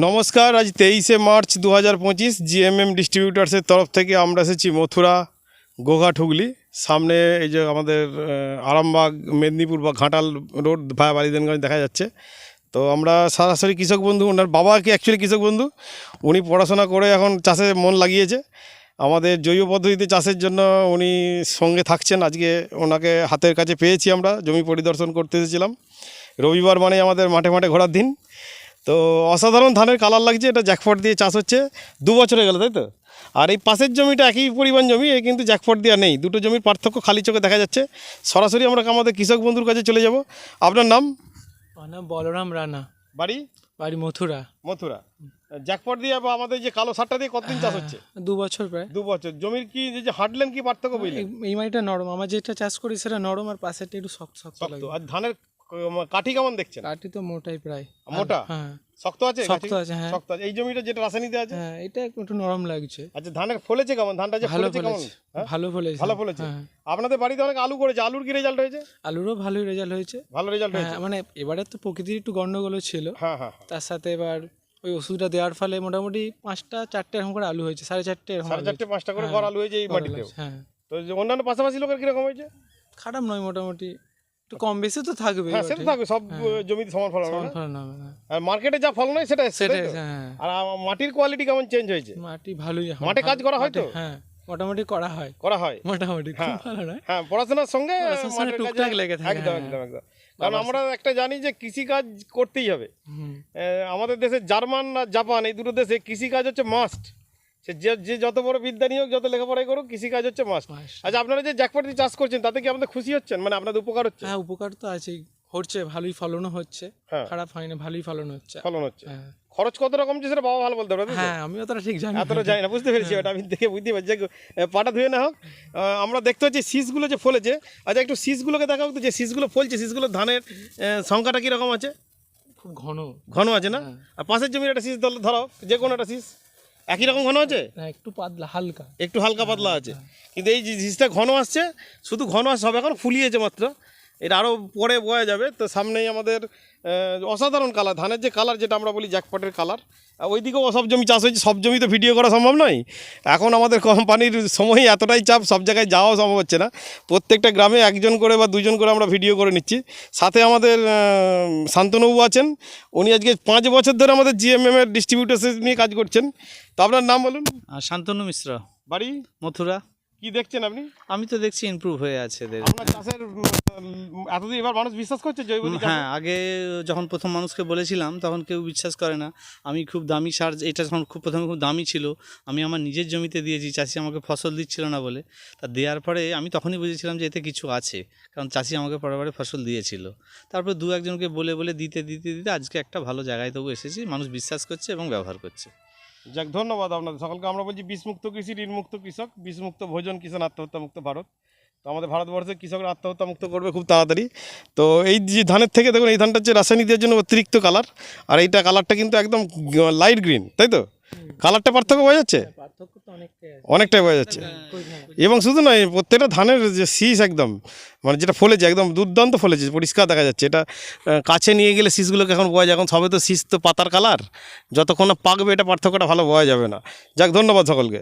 নমস্কার, আজ তেইশে মার্চ দু হাজার পঁচিশ জিএমএম ডিস্ট্রিবিউটার্সের তরফ থেকে আমরা এসেছি মথুরা গোঘাট হুগলি। সামনে এই যে আমাদের আরামবাগ, মেদিনীপুর বা ঘাটাল রোড ভায়া বালিদেনগঞ্জ দেখা যাচ্ছে। তো আমরা সরাসরি কৃষক বন্ধু, ওনার বাবা কি অ্যাকচুয়ালি কৃষক বন্ধু? উনি পড়াশোনা করে এখন চাষে মন লাগিয়েছে। আমাদের জৈব পদ্ধতিতে চাষের জন্য উনি সঙ্গে থাকছেন। আজকে ওনাকে হাতের কাছে পেয়েছি আমরা, জমি পরিদর্শন করতে এসেছিলাম। রবিবার মানে আমাদের মাঠে মাঠে ঘোরার দিন। তো অসাধারণ ধানের কালার লাগছে এটা জ্যাকফট দিয়ে চাষ হচ্ছে। দু বছরে গেল তাই তো? আর এই পাশের জমিটা একই পরিমাণ জমি এই কিন্তু জ্যাকফট দেওয়া নেই। দুটো জমির পার্থক্য খালি চোখে দেখা যাচ্ছে। সরাসরি আমরা আমাদের কৃষক বন্ধুর কাছে চলে যাব। আপনার নাম? নাম বলরাম রানা। বাড়ি? বাড়ি মথুরা। মথুরা। জ্যাকপট দিয়ে বা আমাদের যে কালো সারটা দিয়ে কতদিন চাষ হচ্ছে? দু বছর প্রায়। দু বছর। জমির কি যে- হাঁটলেন কি পার্থক্য বুঝলেন? এই- মাটিটা নরম। আমার যেটা চাষ করি সেটা নরম আর পাশেরটা একটু শক্ত শক্ত আর ধানের কাঠি কেমন দেখছেন? কাঠি তো মোটাই প্রায়। মোটা? হ্যাঁ। শক্ত আছে শক্ত আছে, হ্যাঁ। শক্ত আছে। এই জমিটা যেটা রাসায়নিক আছে? হ্যাঁ এটা একটু নরম লাগছে। আচ্ছা ধানের ফলেছে কেমন? ধানটা যে ভালো ফলেছে কেমন? হ্যাঁ? ভালো ফলেছে। ভালো ফলেছে। হ্যাঁ। আপনাদের বাড়িতে অনেক আলু করেছে। আলুর কি রেজাল্ট হয়েছে? আলুরও ভালোই রেজাল্ট হয়েছে। ভালো রেজাল্ট হয়েছে? হ্যাঁ মানে এবারে তো প্রকৃতির একটু গন্ডগোল ছিল। হ্যাঁ হ্যাঁ। তার সাথে এবার ওই ওষুধটা দেওয়ার ফলে মোটামুটি পাঁচটা চারটে এরকম করে আলু হয়েছে। সাড়ে চারটে এরকম সাড়ে চারটে পাঁচটা করে ঘর আলু হয়েছে এই। মাটিতেও। হ্যাঁ। তো অন্যান্য পাশাপাশি লোকের কীরকম হয়েছে? খারাপ নয় মোটামুটি একটু কম বেশি তো থাকবে হ্যাঁ সেটা থাকবে সব জমিতে সমান ফলন হবে না? আর মার্কেটে যা ফলন হয় সেটা তো? হ্যাঁ। আর মাটির কোয়ালিটি কেমন চেঞ্জ হয়েছে? মাটি ভালোই মাঠে কাজ করা হয় তো? হ্যাঁ মোটামুটি করা হয়। করা হয়? মোটামুটি খুব হ্যাঁ। ভালো নয়। হ্যাঁ পড়াশোনার সঙ্গে টুকটাক লেগে থাকে, একদম হ্যাঁ। একদম একদম। কারণ আমরা একটা জানি যে কৃষি কাজ করতেই হবে। আমাদের দেশে জার্মান আর জাপান এই দুটো দেশে কৃষি কাজ হচ্ছে মাস্ট সে যে যত বড় বিদ্যানী হোক যত লেখাপড়াই করুক কৃষি কাজ হচ্ছে Must। আচ্ছা আপনারা যে জ্যাকপট দিয়ে চাষ করছেন তাতে কি আপনাদের খুশি হচ্ছেন? মানে আপনাদের উপকার হচ্ছে? হ্যাঁ উপকার তো আছেই। হচ্ছে ভালোই ফলনও হচ্ছে। হ্যাঁ। খারাপ হয় না ভালোই ফলন হচ্ছে। ফলন হচ্ছে। হ্যাঁ। খরচ কত রকম যে সেটা বাবা ভালো বলতে পারবে হ্যাঁ আমি অতটা ঠিক জানি। এতটা জানি না বুঝতে পেরেছি ওটা আমি দেখে বুঝতে পারছি। যে, পাটা ধুয়ে না হোক। আমরা দেখতে পাচ্ছি শীষগুলো যে ফলেছে। আচ্ছা একটু শীষগুলোকে দেখা হোক যে শীষগুলো ফলছে শীষগুলো ধানের সংখ্যাটা কীরকম আছে? খুব ঘন। ঘন আছে না? হ্যাঁ। আর পাশের জমির একটা শীষ ধর- ধরাও যে কোনো একটা শীষ। একই রকম ঘন আছে? হ্যাঁ, একটু পাতলা হালকা। একটু হালকা পাতলা আছে। কিন্তু এই জিনিসটা ঘন আসছে শুধু ঘন আসছে সব এখন ফুলিয়েছে মাত্র। এটা আরও পরে বোয়া যাবে। তো সামনেই আমাদের অসাধারণ কালার ধানের যে কালার যেটা আমরা বলি জ্যাকপটের কালার। ওইদিকেও সব জমি চাষ হয়েছে সব জমি তো ভিডিও করা সম্ভব নয়। এখন আমাদের কোম্পানির সময় এতটাই চাপ সব জায়গায় যাওয়াও সম্ভব হচ্ছে না। প্রত্যেকটা গ্রামে একজন করে বা দুজন করে আমরা ভিডিও করে নিচ্ছি। সাথে আমাদের আহ, শান্তনুবাবু আছেন। উনি আজকে পাঁচ বছর ধরে আমাদের জিএমএম এর ডিস্ট্রিবিউটার্স নিয়ে কাজ করছেন। তো আপনার নাম বলুন। শান্তনু মিশ্র। বাড়ি? মথুরা। কি দেখছেন আপনি? আমি তো দেখছি ইমপ্রুভ হয়ে আছে এদের। আপনার চাষের উম, এতদিন এবার মানুষ বিশ্বাস করছে জৈব উম, হ্যাঁ আগে যখন প্রথম মানুষকে বলেছিলাম তখন কেউ বিশ্বাস করে না। আমি খুব দামি সার এটা যখন খুব প্রথমে খুব দামি ছিল আমি আমার নিজের জমিতে দিয়েছি চাষি আমাকে ফসল দিচ্ছিল না বলে। তা দেওয়ার পরে আমি তখনই বুঝেছিলাম যে এতে কিছু আছে কারণ চাষি আমাকে পরে ফসল দিয়েছিল। তারপর দু একজনকে বলে বলে দিতে দিতে দিতে আজকে একটা ভালো জায়গায় তবু এসেছি মানুষ বিশ্বাস করছে এবং ব্যবহার করছে। যাক, ধন্যবাদ আপনাদের সকলকে। আমরা বলছি বিষমুক্ত কৃষি, ঋণমুক্ত কৃষক, বিষমুক্ত ভোজন কিষাণ আত্মহত্যা মুক্ত ভারত। তো আমাদের ভারতবর্ষে কৃষকরা আত্মহত্যা মুক্ত করবে খুব তাড়াতাড়ি। তো এই যে ধানের থেকে দেখুন, এই ধানটা হচ্ছে রাসায়নিক দেওয়ার জন্য অতিরিক্ত কালার আর এইটা কালারটা কিন্তু একদম লাইট গ্রিন তাই তো? কালারটা পার্থক্য বোঝা যাচ্ছে? অনেকটাই। আছে বোঝা যাচ্ছে। এবং শুধু নয় প্রত্যেকটা ধানের যে শীষ একদম মানে যেটা ফলেছে একদম দুর্দান্ত ফলেছে পরিষ্কার দেখা যাচ্ছে। এটা কাছে নিয়ে গেলে শীষগুলোকে এখন বোঝা যায় এখন সবে তো শীষ তো পাতার কালার। যতক্ষণ না পাকবে এটা পার্থক্যটা ভালো বোঝা যাবে না। যাক ধন্যবাদ সকলকে।